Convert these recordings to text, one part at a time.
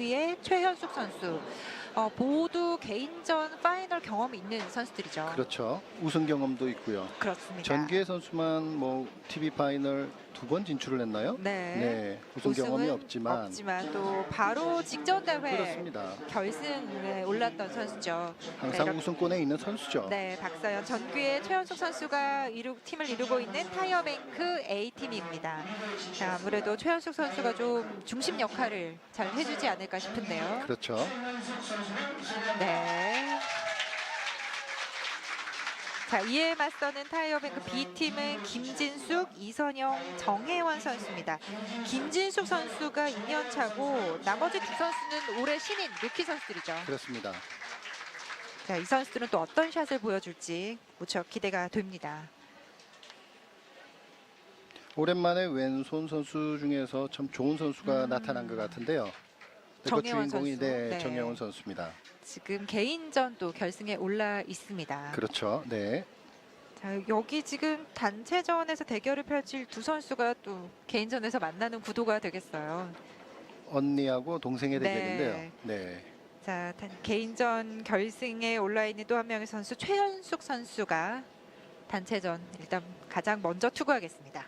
전귀의 최현숙 선수. 어, 모두 개인전 파이널 경험이 있는 선수들이죠. 그렇죠. 우승 경험도 있고요. 그렇습니다. 전기의 선수만 뭐 TV 파이널 두 번 진출을 했나요? 네. 네, 우승 경험이 없지만 없지만 또 바로 직전 대회 그렇습니다. 결승에 올랐던 선수죠. 항상 이렇게- 우승권에 있는 선수죠. 네, 박서연 전규의 최현숙 선수가 이루, 팀을 이루고 있는 타이어뱅크 A 팀입니다. 자, 아무래도 최현숙 선수가 좀 중심 역할을 잘 해주지 않을 까 싶은데요. 그렇죠. 네. 자, 이에 맞서는 타이어뱅크 B 팀은 김진숙, 이선영, 정혜원 선수입니다. 김진숙 선수가 2년 차고 나머지 두 선수는 올해 신인 루키 선수들이죠. 그렇습니다. 자, 이 선수들은 또 어떤 샷을 보여줄지 무척 기대가 됩니다. 오랜만에 왼손 선수 중에서 참 좋은 선수가 음. 나타난 것 같은데요. 그 정혜원 선수. 네, 네. 정혜원 선수입니다. 지금 개인전도 결승에 올라 있습니다. 그렇죠. 네. 자, 여기 지금 단체전에서 대결을 펼칠 두 선수가 또 개인전에서 만나는 구도가 되겠어요. 언니하고 동생의 네. 대결인데요. 네. 자, 단- 개인전 결승에 올라 있는 또 한 명의 선수 최현숙 선수가 단체전 일단 가장 먼저 투구하겠습니다.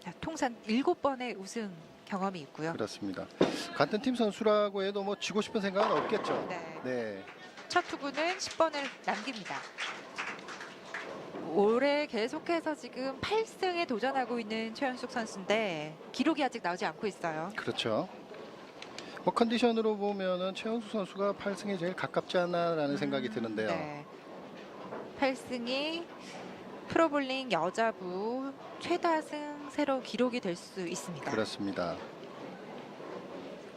자, 통산 7번의 우승 경험이 있고요. 그렇습니다. 같은 팀 선수라고 해도 뭐 지고 싶은 생각은 없겠죠. 네. 네. 첫 투구는 10번을 남깁니다. 올해 계속해서 지금 8승에 도전하고 있는 최현숙 선수인데 기록이 아직 나오지 않고 있어요. 그렇죠. 뭐 컨디션으로 보면은 최원수 선수가 8승에 제일 가깝지 않나라는 생각이 드는데요. 네. 8승이 프로볼링 여자부 최다승 새로 기록이 될 수 있습니다. 그렇습니다.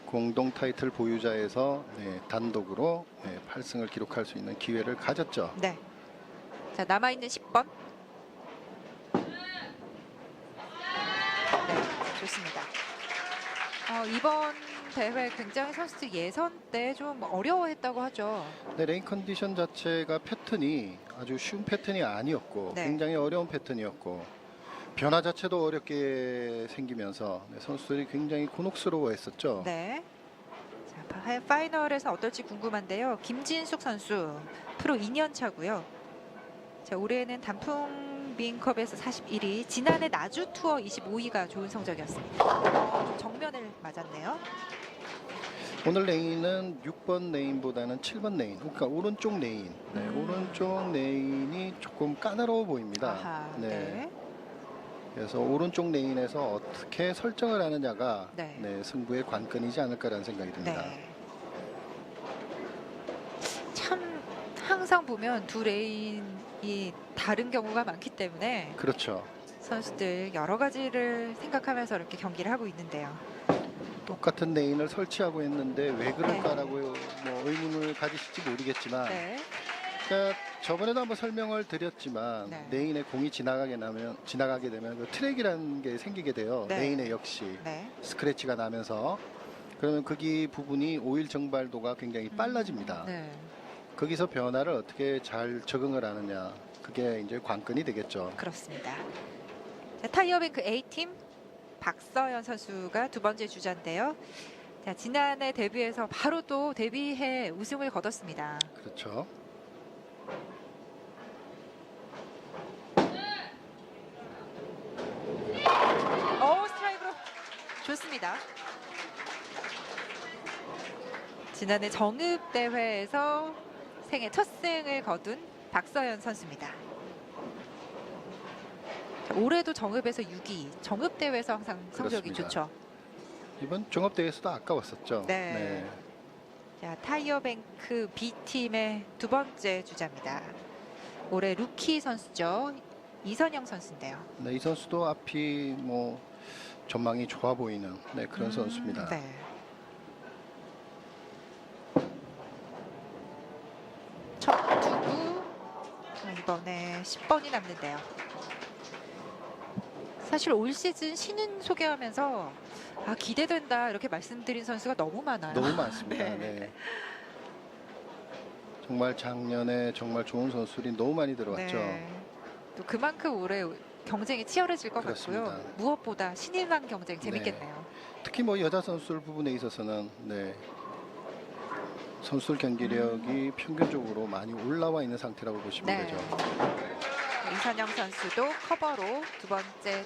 공동 타이틀 보유자에서 네, 단독으로 네, 8승을 기록할 수 있는 기회를 가졌죠. 네. 자, 남아 있는 10번. 네, 좋습니다. 어, 이번 대회 굉장히 선수들 예선 때 좀 어려워했다고 하죠. 네, 레인 컨디션 자체가 패턴이 아주 쉬운 패턴이 아니었고 네. 굉장히 어려운 패턴이었고 변화 자체도 어렵게 생기면서 네, 선수들이 굉장히 곤혹스러워했었죠. 네. 자, 파- 파이널에서 어떨지 궁금한데요. 김진숙 선수 프로 2년 차고요. 자, 올해는 단풍 빈컵에서 41위, 지난해 나주 투어 25위가 좋은 성적이었습니다. 어, 좀 정면을 맞았네요. 오늘 레인은 6번 레인보다는 7번 레인, 그러니까 오른쪽 레인, 네, 음. 오른쪽 레인이 조금 까다로워 보입니다. 아하, 네. 네. 그래서 오른쪽 레인에서 어떻게 설정을 하느냐가 네. 네, 승부의 관건이지 않을까라는 생각이 듭니다. 네. 참 항상 보면 두 레인이 다른 경우가 많기 때문에 그렇죠. 선수들 여러 가지를 생각하면서 이렇게 경기를 하고 있는데요. 똑같은 레인을 설치하고 했는데 왜 그럴까라고 뭐 의문을 가지실지 모르겠지만 네. 그러니까 저번에도 한번 설명을 드렸지만 네. 레인에 공이 지나가게 나면 지나가게 되면 그 트랙이라는 게 생기게 돼요. 네. 레인에 역시 네. 스크래치가 나면서 그러면 거기 부분이 오일 정발도가 굉장히 빨라집니다. 네. 거기서 변화를 어떻게 잘 적응을 하느냐 그게 이제 관건이 되겠죠. 그렇습니다. 자, 타이어뱅크 A팀 박서연 선수가 두 번째 주자인데요. 자, 지난해 데뷔해서 바로 또 데뷔해 우승을 거뒀습니다. 그렇죠. 오 스트라이크로 좋습니다. 지난해 정읍 대회에서 생애 첫 승을 거둔 박서연 선수입니다. 자, 올해도 정읍에서 6위, 정읍 대회에서 항상 성적이 그렇습니다. 좋죠. 이번 종합 대회에서도 아까웠었죠. 네. 자, 타이어뱅크 B팀의 두 번째 주자입니다. 올해 루키 선수죠. 이선영 선수인데요. 네, 이 선수도 앞이 뭐 전망이 좋아 보이는 네, 그런 음, 선수입니다. 네. 첫 투구 이번에 10번이 남는데요. 사실 올 시즌 신인 소개하면서 아 기대된다 이렇게 말씀드린 선수가 너무 많아요. 너무 많습니다. 네. 네. 정말 작년에 정말 좋은 선수들이 너무 많이 들어왔죠. 네. 또 그만큼 올해 경쟁이 치열해질 것 그렇습니다. 같고요. 무엇보다 신인왕 경쟁 재밌겠네요. 특히 뭐 여자 선수들 부분에 있어서는 네. 선수들 경기력이 평균적으로 많이 올라와 있는 상태라고 보시면 네. 되죠. 이선영 선수도 커버로 두 번째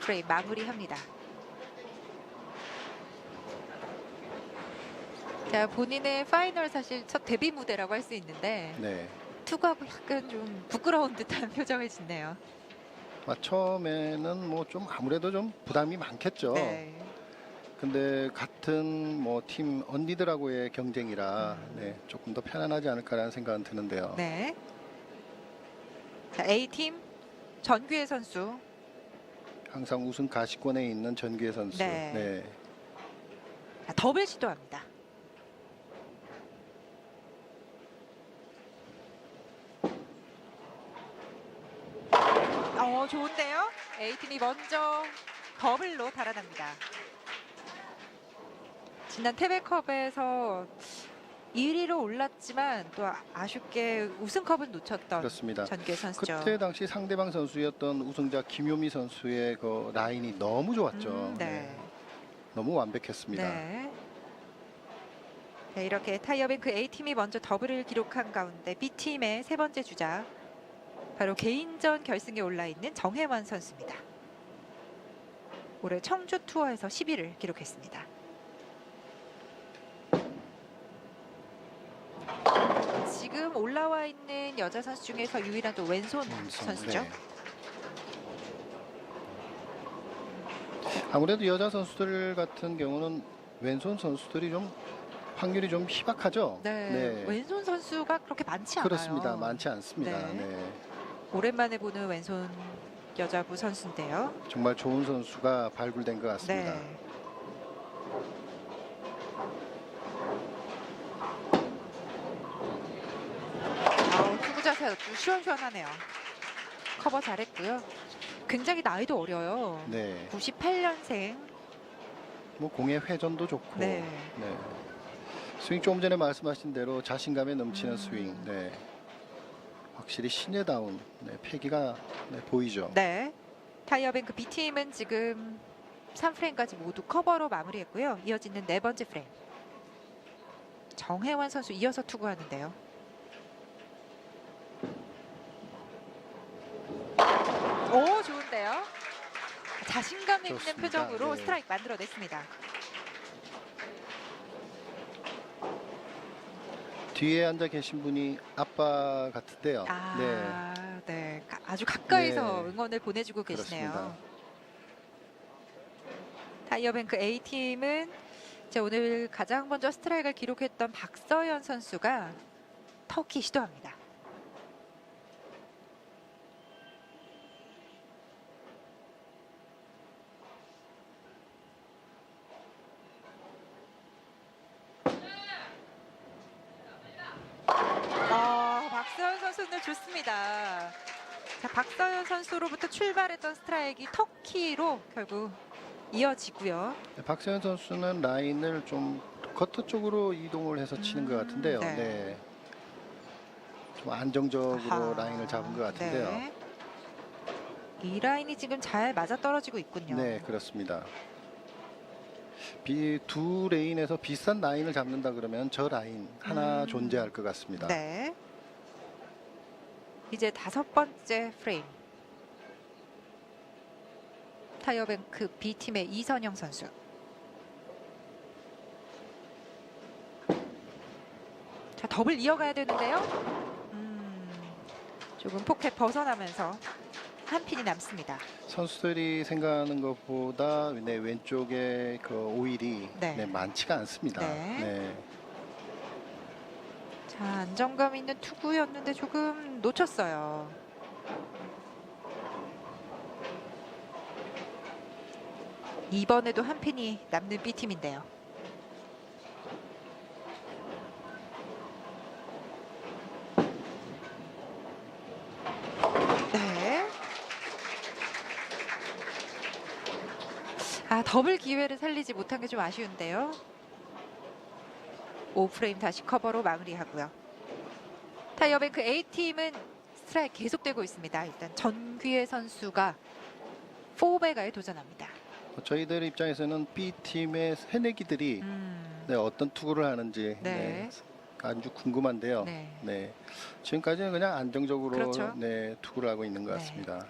프레임 마무리합니다. 자, 본인의 파이널 사실 첫 데뷔 무대라고 할 수 있는데 네. 투구하고 약간 좀 부끄러운 듯한 표정을 짓네요. 아, 처음에는 뭐 좀 아무래도 좀 부담이 많겠죠. 네. 근데 같은 뭐 팀 언니들하고의 경쟁이라 네, 조금 더 편안하지 않을까라는 생각은 드는데요. 네. 자, A팀 전규혜 선수. 항상 우승 가시권에 있는 전규혜 선수. 네. 네. 자, 더블 시도합니다. 어, 좋은데요? A팀이 먼저 더블로 달아납니다. 지난 태백컵에서 1위로 올랐지만 또 아쉽게 우승컵은 놓쳤던 그렇습니다. 전규 선수죠. 그때 당시 상대방 선수였던 우승자 김효미 선수의 그 라인이 너무 좋았죠. 음, 네. 네. 너무 완벽했습니다. 네. 네, 이렇게 타이어뱅크 A팀이 먼저 더블을 기록한 가운데 B팀의 세 번째 주자 바로 개인전 결승에 올라 있는 정혜원 선수입니다. 올해 청주 투어에서 10위를 기록했습니다. 지금 올라와 있는 여자 선수 중에서 유일한 또 왼손 음, 선수죠. 네. 아무래도 여자 선수들 같은 경우는 왼손 선수들이 좀 확률이 좀 희박하죠. 네. 왼손 선수가 그렇게 많지 않아요. 그렇습니다. 많지 않습니다. 네. 네. 오랜만에 보는 왼손 여자부 선수인데요. 정말 좋은 선수가 발굴된 것 같습니다. 네. 투구 자세 아주 시원시원하네요. 커버 잘했고요. 굉장히 나이도 어려요. 네. 98년생. 뭐 공의 회전도 좋고. 네. 네. 스윙 조금 전에 말씀하신 대로 자신감에 넘치는 음. 스윙. 네. 확실히 신예다운 네, 패기가 네, 보이죠. 네. 타이어뱅크 B팀은 지금 3프레임까지 모두 커버로 마무리했고요. 이어지는 네 번째 프레임. 정혜원 선수 이어서 투구하는데요. 오, 좋은데요. 자신감 있는 좋습니다. 표정으로 네. 스트라이크 만들어냈습니다. 뒤에 앉아 계신 분이 아빠 같은데요. 아, 네. 네. 가- 아주 가까이서 네. 응원을 보내주고 계시네요. 그렇습니다. 타이어뱅크 A팀은 이제 오늘 가장 먼저 스트라이크를 기록했던 박서연 선수가 터키 시도합니다. 어, 박서연 선수는 좋습니다. 자, 박서연 선수로부터 출발했던 스트라이크가 터키로 결국 이어지고요. 네, 박세현 선수는 라인을 좀 커터 쪽으로 이동을 해서 치는 것 음, 같은데요. 네. 네. 좀 안정적으로 아하, 라인을 잡은 것 같은데요. 네. 이 라인이 지금 잘 맞아 떨어지고 있군요. 네, 그렇습니다. 비, 두 레인에서 비슷한 라인을 잡는다 그러면 저 라인 하나 음. 존재할 것 같습니다. 네. 이제 다섯 번째 프레임. 타이어뱅크 B팀의 이선영 선수. 자, 더블 이어가야 되는데요. 음, 조금 포켓 벗어나면서 한 핀이 남습니다. 선수들이 생각하는 것보다 네, 왼쪽에 그 오일이 네. 네, 많지가 않습니다. 네. 네. 자, 안정감 있는 투구였는데 조금 놓쳤어요. 이번에도 한 핀이 남는 B팀인데요. 네. 아, 더블 기회를 살리지 못한 게 좀 아쉬운데요. 5프레임 다시 커버로 마무리하고요. 타이어뱅크 A팀은 스트라이크 계속되고 있습니다. 일단 전귀의 선수가 포베가에 도전합니다. 저희들 입장에서는 B 팀의 새내기들이 음, 네, 어떤 투구를 하는지 네. 네, 아주 궁금한데요. 네. 네. 지금까지는 그냥 안정적으로 그렇죠. 네, 투구를 하고 있는 것 네. 같습니다.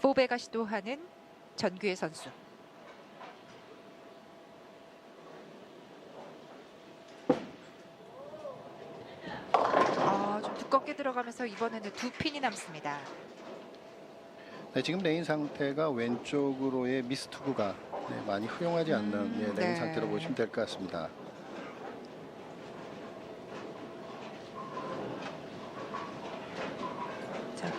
포베가 시도하는 전귀의 선수. 아, 좀 두껍게 들어가면서 이번에는 두 핀이 남습니다. 네, 지금 레인 상태가 왼쪽으로의 미스 투구가 네, 많이 허용하지 않는 음, 예, 레인 네. 상태로 보시면 될 것 같습니다. 자,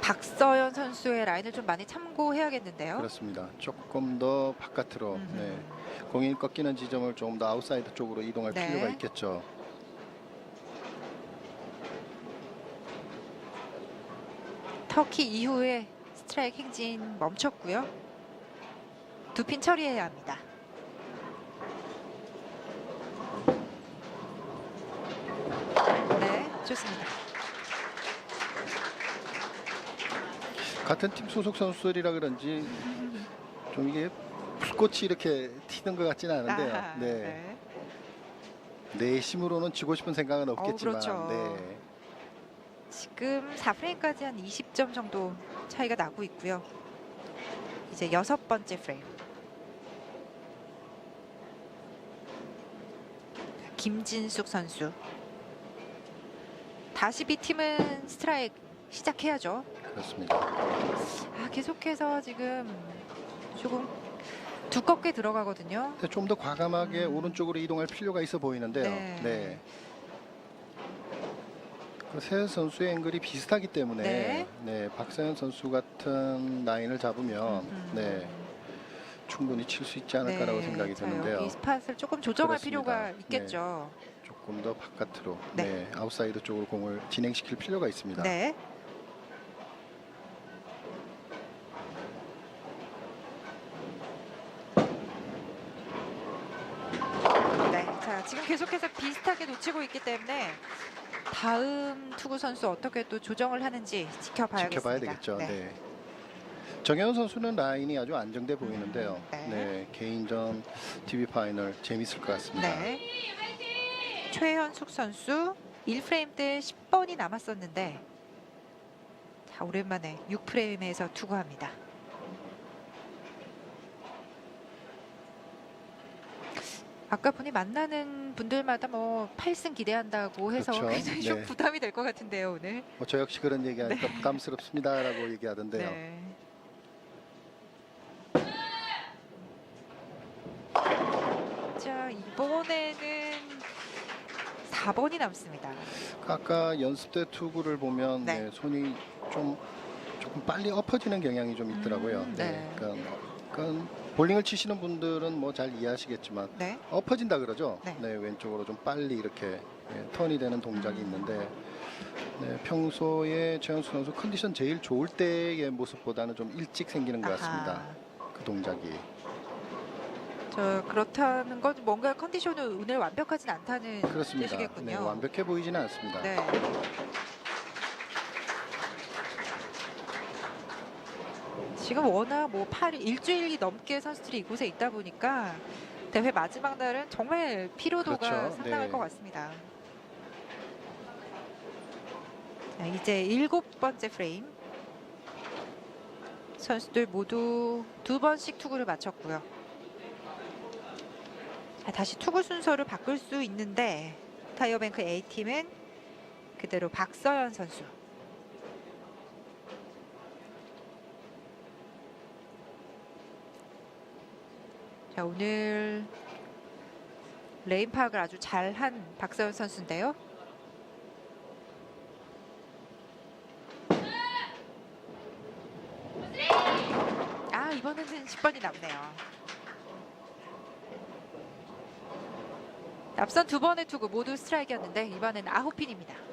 박서연 선수의 라인을 좀 많이 참고해야겠는데요. 그렇습니다. 조금 더 바깥으로 음흠. 네, 공이 꺾이는 지점을 조금 더 아웃사이드 쪽으로 이동할 네. 필요가 있겠죠. 터키 이후에 스트라이크 행진 멈췄고요. 두 핀 처리해야 합니다. 네, 좋습니다. 같은 팀 소속 선수들이라 그런지 좀 이게 불꽃이 이렇게 튀는 것 같지는 않은데요. 아하, 네. 내심으로는 지고 싶은 생각은 없겠지만, 그렇죠. 네. 지금 4프레임까지 한 20 점 정도 차이가 나고 있고요. 이제 여섯 번째 프레임. 김진숙 선수. 다시 B 팀은 스트라이크 시작해야죠. 그렇습니다. 아, 계속해서 지금 조금 두껍게 들어가거든요. 좀 더 과감하게 음. 오른쪽으로 이동할 필요가 있어 보이는데요. 네. 네. 그세 선수의 앵글이 비슷하기 때문에 네. 네. 박서연 선수 같은 라인을 잡으면 음. 네, 충분히 칠 수 있지 않을까라고 네, 생각이 자, 드는데요. 여기 스팟을 조금 조정할 그렇습니다. 필요가 있겠죠. 조금 더 바깥으로 네. 네. 아웃사이드 쪽으로 공을 진행시킬 필요가 있습니다. 네. 네. 자, 지금 계속해서 비슷하게 놓치고 있기 때문에 다음 투구 선수 어떻게 또 조정을 하는지 지켜봐야겠습니다. 지켜봐야 되겠죠. 네. 네. 정현 선수는 라인이 아주 안정돼 보이는데요. 음, 네. 네. 개인전 TV 파이널 재밌을 것 같습니다. 네. 최현숙 선수 1프레임 때 10번이 남았었는데 자, 오랜만에 6프레임에서 투구합니다. 아까 보니 만나는 분들마다 뭐 8승 기대한다고 해서 그렇죠. 굉장히 좀 네. 부담이 될 것 같은데요 오늘. 뭐저 역시 그런 얘기하니까 부담스럽습니다라고 얘기하던데요. 네. 자 이번에는 4번이 남습니다. 아까 연습 때 투구를 보면 네. 네, 손이 좀 조금 빨리 엎어지는 경향이 좀 있더라고요. 음, 네. 네. 그러니까, 그러니까 볼링을 치시는 분들은 뭐 잘 이해하시겠지만 네. 엎어진다 그러죠. 네. 네, 왼쪽으로 좀 빨리 이렇게 예, 턴이 되는 동작이 있는데 네, 평소에 최현수 선수 컨디션 제일 좋을 때의 모습보다는 좀 일찍 생기는 것 같습니다. 아하. 그 동작이. 저 그렇다는 건 뭔가 컨디션은 오늘 완벽하진 않다는 그렇습니다. 뜻이겠군요. 네, 완벽해 보이지는 않습니다. 네. 지금 워낙 뭐 8, 일주일이 넘게 선수들이 이곳에 있다 보니까 대회 마지막 날은 정말 피로도가 그렇죠. 상당할 네. 것 같습니다. 자, 이제 일곱 번째 프레임. 선수들 모두 두 번씩 투구를 마쳤고요. 자, 다시 투구 순서를 바꿀 수 있는데 타이어뱅크 A팀은 그대로 박서연 선수. 자, 오늘 레인 파악을 아주 잘한 박서연 선수인데요. 아, 이번에는 10번이 남네요. 앞선 두 번의 투구 모두 스트라이크였는데 이번엔 아홉 핀입니다.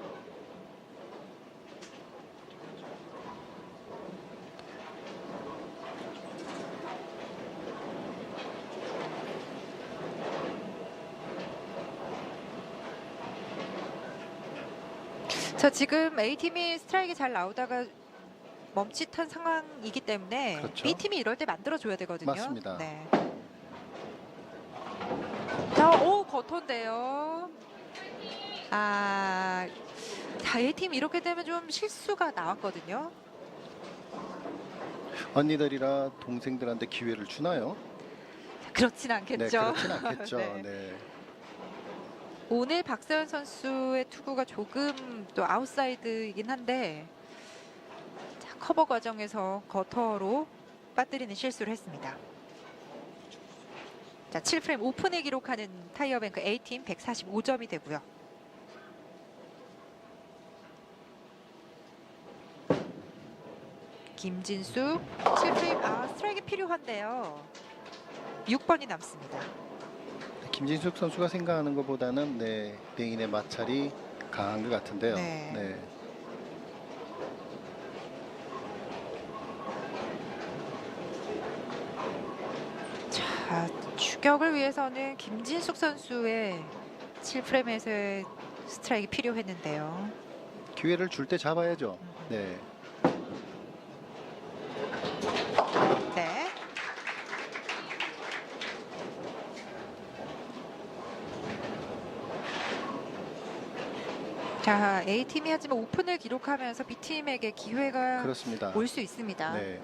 자 지금 A 팀이 스트라이크 잘 나오다가 멈칫한 상황이기 때문에 그렇죠. B 팀이 이럴 때 만들어 줘야 되거든요. 맞습니다. 네. 자, 오 거토인데요. 아, 자, A 팀 이렇게 되면 좀 실수가 나왔거든요. 언니들이라 동생들한테 기회를 주나요? 그렇진 않겠죠. 네, 그렇진 않겠죠. 네. 네. 오늘 박서연 선수의 투구가 조금 또 아웃사이드이긴 한데 자, 커버 과정에서 거터로 빠뜨리는 실수를 했습니다. 자, 7프레임 오픈을 기록하는 타이어뱅크 A팀 145점이 되고요. 김진수 7프레임 아 스트라이크 필요한데요. 6번이 남습니다. 김진숙 선수가 생각하는 것보다는 네, 메인의 마찰이 강한 것 같은데요. 네. 네. 자, 추격을 위해서는 김진숙 선수의 7프레임에서의 스트라이크 필요했는데요. 기회를 줄 때 잡아야죠. 네. 네. 자, A팀이 하지만 오픈을 기록하면서 B팀에게 기회가 그렇습니다. 올 수 있습니다. 네.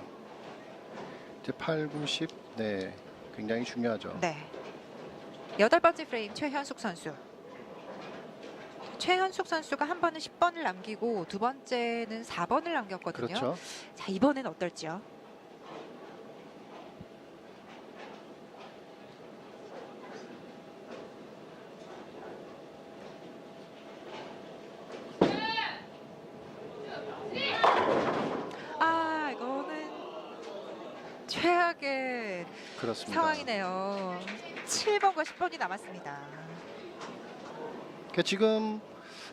이제 8, 9, 10. 네. 굉장히 중요하죠. 네. 여덟 번째 프레임 최현숙 선수. 최현숙 선수가 한 번은 10번을 남기고 두 번째는 4번을 남겼거든요. 그렇죠. 자 이번엔 어떨지요? 아 이거는 최악의 그렇습니다. 상황이네요. 7번과 10번이 남았습니다. 그러니까 지금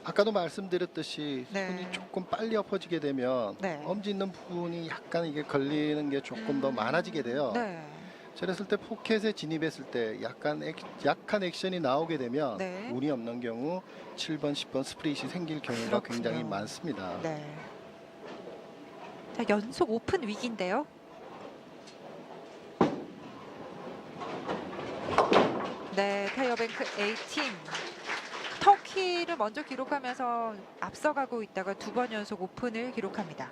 아까도 말씀드렸듯이 네. 손이 조금 빨리 엎어지게 되면 네. 엄지 있는 부분이 약간 이게 걸리는 게 조금 더 음. 많아지게 돼요. 네. 저랬을 때 포켓에 진입했을 때 약간 액, 약한 액션이 나오게 되면 네. 운이 없는 경우 7번, 10번 스프릿이 생길 경우가 그렇군요. 굉장히 많습니다. 네. 자, 연속 오픈 위기인데요. 네, 타이어뱅크 A팀. 터키를 먼저 기록하면서 앞서가고 있다가 두 번 연속 오픈을 기록합니다.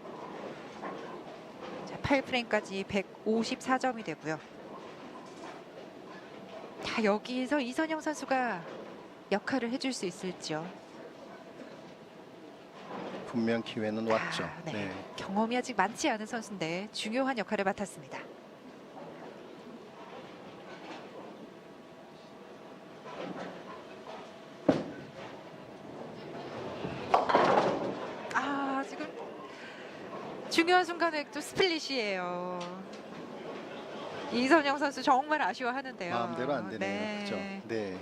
자, 8프레임까지 154점이 되고요. 자, 여기에서 이선영 선수가 역할을 해줄 수 있을지요. 분명 기회는 왔죠. 아, 네. 네. 경험이 아직 많지 않은 선수인데 중요한 역할을 맡았습니다. 아 지금 중요한 순간에 또 스플릿이에요. 이선영 선수 정말 아쉬워하는데요. 마음대로 안 되네요. 네. 그렇죠. 네.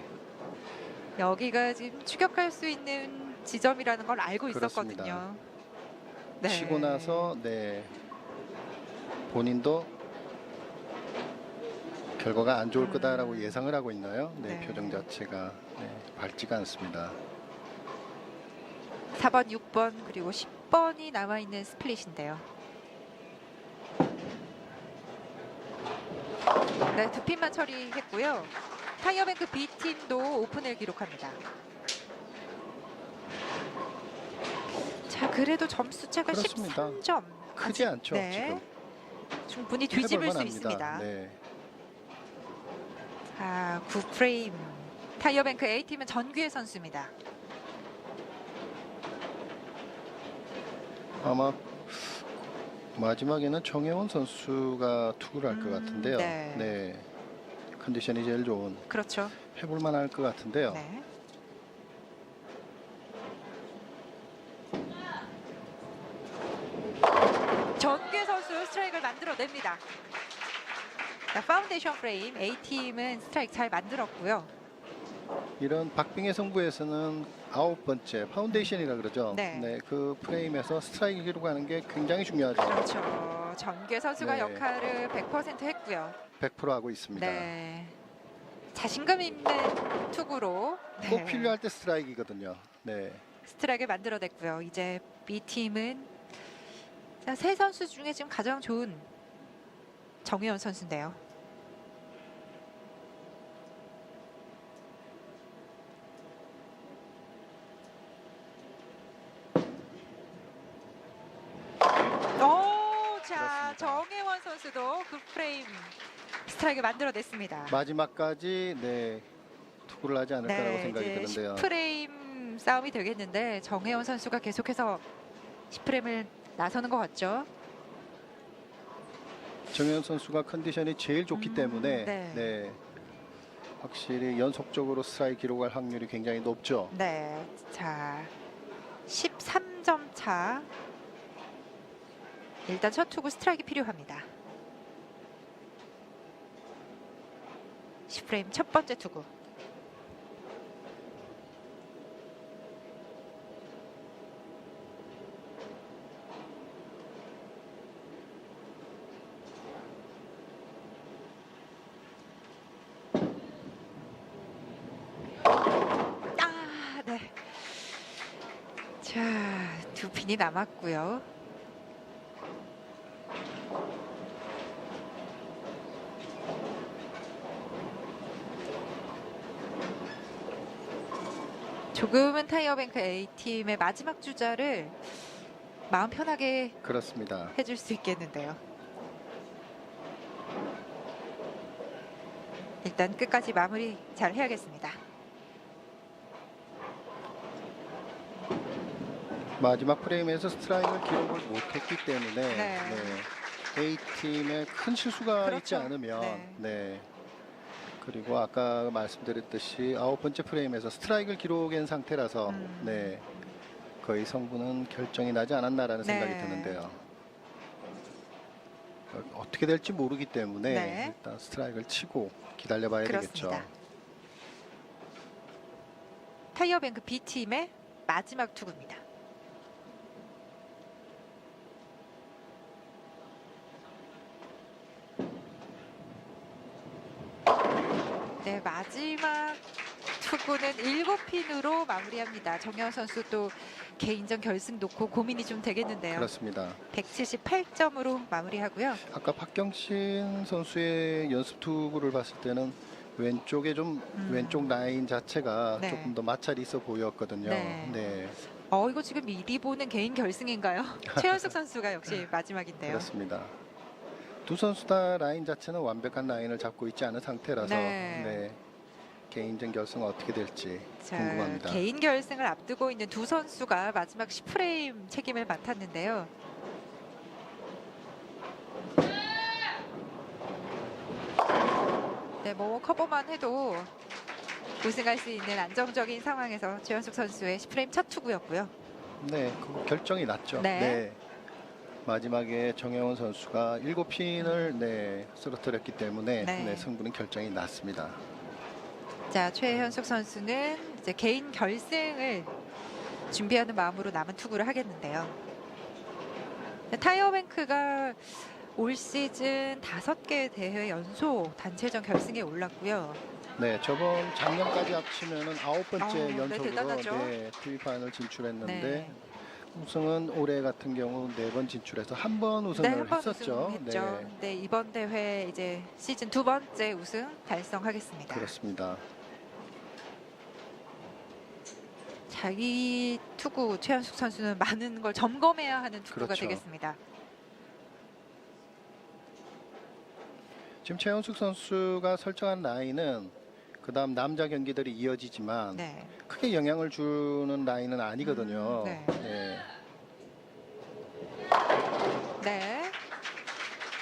여기가 지금 추격할 수 있는 지점이라는 걸 알고 그렇습니다. 있었거든요. 네. 치고 나서 네 본인도 결과가 안 좋을 음. 거다라고 예상을 하고 있나요? 네, 네. 표정 자체가 네, 밝지가 않습니다. 4번, 6번 그리고 10번 이 남아 있는 스플릿인데요. 네, 두 핀만 처리했고요. 타이어뱅크 B 팀도 오픈을 기록합니다. 자, 그래도 점수 차가 그렇습니다. 13점. 크지 않죠 네, 지금. 충분히 뒤집을 수 있습니다. 네. 자, 9프레임. 타이어뱅크 A 팀은 전규혜 선수입니다. 아마 마지막에는 정혜원 선수가 투구를 할것 음, 같은데요. 네. 네. 컨디션이 제일 좋은 그렇죠. 해볼 만 할 것 같은데요. 네. 전규 선수 스트라이크를 만들어냅니다. 자, 파운데이션 프레임 A팀은 스트라이크 잘 만들었고요. 이런 박빙의 승부에서는 아홉 번째 파운데이션이라 그러죠. 네. 그 프레임에서 스트라이크 기록하는 게 굉장히 중요하죠. 그렇죠. 전규 선수가 네. 역할을 100% 했고요. 100% 하고 있습니다. 네. 자신감 있는 투구로 꼭 네. 필요할 때 스트라이크거든요. 네. 스트라이크를 만들어냈고요. 이제 B 팀은 자, 세 선수 중에 지금 가장 좋은 정혜원 선수인데요. 오, 자 그렇습니다. 정혜원 선수도 그 프레임 스트라이크 만들어냈습니다. 마지막까지 네 투구를 하지 않을까라고 생각이 네, 이제 드는데요. 10프레임 싸움이 되겠는데 정혜원 선수가 계속해서 10프레임을 나서는 것 같죠. 정현 선수가 컨디션이 제일 좋기 음, 때문에 네. 네. 확실히 연속적으로 스트라이크 기록할 확률이 굉장히 높죠. 네, 자 13점 차. 일단 첫 투구 스트라이크 필요합니다. 프레임 첫 번째 투구. 아, 네. 자, 두 핀이 남았고요. 조금은 타이어뱅크 A팀의 마지막 주자를 마음 편하게 그렇습니다. 해줄 수 있겠는데요. 일단 끝까지 마무리 잘 해야겠습니다. 마지막 프레임에서 스트라이크를 기록을 못했기 때문에 네. A 팀의 큰 실수가 있지 그렇죠. 않으면 네. 네. 그리고 아까 말씀드렸듯이 아홉 번째 프레임에서 스트라이크를 기록한 상태라서 음. 네. 거의 성분은 결정이 나지 않았나라는 네. 생각이 드는데요. 어, 어떻게 될지 모르기 때문에 네. 일단 스트라이크를 치고 기다려봐야 그렇습니다. 되겠죠. 타이어뱅크 B팀의 마지막 투구입니다. 네, 마지막 투구는 7핀으로 마무리합니다. 정현 선수 또 개인전 결승 놓고 고민이 좀 되겠는데요. 그렇습니다. 178점으로 마무리하고요. 아까 박경신 선수의 연습 투구를 봤을 때는 왼쪽에 좀 음. 왼쪽 라인 자체가 네. 조금 더 마찰이 있어 보였거든요. 네. 네, 어, 이거 지금 미리 보는 개인 결승인가요? 최현숙 선수가 역시 마지막인데요. 그렇습니다. 두 선수 다 라인 자체는 완벽한 라인을 잡고 있지 않은 상태라서 네. 네, 개인전 결승 어떻게 될지 자, 궁금합니다. 개인 결승을 앞두고 있는 두 선수가 마지막 10프레임 책임을 맡았는데요. 네, 뭐 커버만 해도 우승할 수 있는 안정적인 상황에서 최현숙 선수의 10프레임 첫 투구였고요. 네, 그 결정이 났죠. 네. 마지막에 정혜원 선수가 7핀을 네, 쓰러뜨렸기 때문에 네. 네, 승부는 결정이 났습니다. 자, 최현숙 선수는 이제 개인 결승을 준비하는 마음으로 남은 투구를 하겠는데요. 네, 타이어뱅크가 올 시즌 다섯 개 대회 연속 단체전 결승에 올랐고요. 네, 저번 작년까지 합치면은 아홉 번째 네, 연속으로. 네, TV파이널 진출했는데 네. 우승은 올해 같은 경우 네 번 진출해서 한번 네, 우승을 한번 했었죠. 우승했죠. 네. 이번 대회 이제 시즌 두 번째 우승 달성하겠습니다. 그렇습니다. 자기 투구 최현숙 선수는 많은 걸 점검해야 하는 투구가 그렇죠. 되겠습니다. 지금 최현숙 선수가 설정한 라인은 그다음 남자 경기들이 이어지지만 네. 크게 영향을 주는 라인은 아니거든요. 음, 네. 네. 네.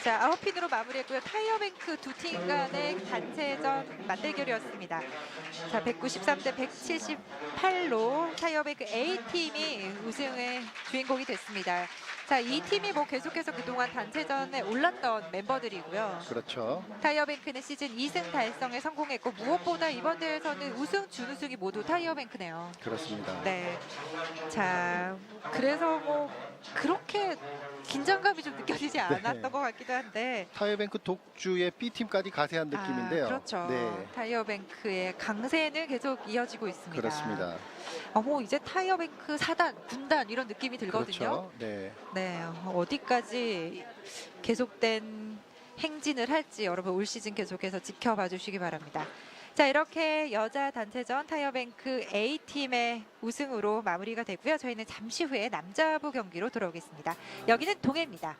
자, 아웃핀으로 마무리했고요. 타이어뱅크 두 팀 간의 단체전 맞대결이었습니다. 자, 193 대 178로 타이어뱅크 A팀이 우승의 주인공이 됐습니다. 자, 이 팀이 뭐 계속해서 그동안 단체전에 올랐던 멤버들이고요. 그렇죠. 타이어뱅크는 시즌 2승 달성에 성공했고 무엇보다 이번 대회에서는 우승, 준우승이 모두 타이어뱅크네요. 그렇습니다. 네. 자, 그래서 뭐 그렇게 긴장감이 좀 느껴지지 않았던 네. 것 같기도 한데 타이어뱅크 독주의 B팀까지 가세한 느낌인데요. 아, 그렇죠. 네, 타이어뱅크의 강세는 계속 이어지고 있습니다. 그렇습니다. 어머 이제 타이어뱅크 사단, 분단 이런 느낌이 들거든요. 그렇죠. 네. 네, 어디까지 계속된 행진을 할지 여러분 올 시즌 계속해서 지켜봐 주시기 바랍니다. 자, 이렇게 여자 단체전 타이어뱅크 A팀의 우승으로 마무리가 되고요. 저희는 잠시 후에 남자부 경기로 돌아오겠습니다. 여기는 동해입니다.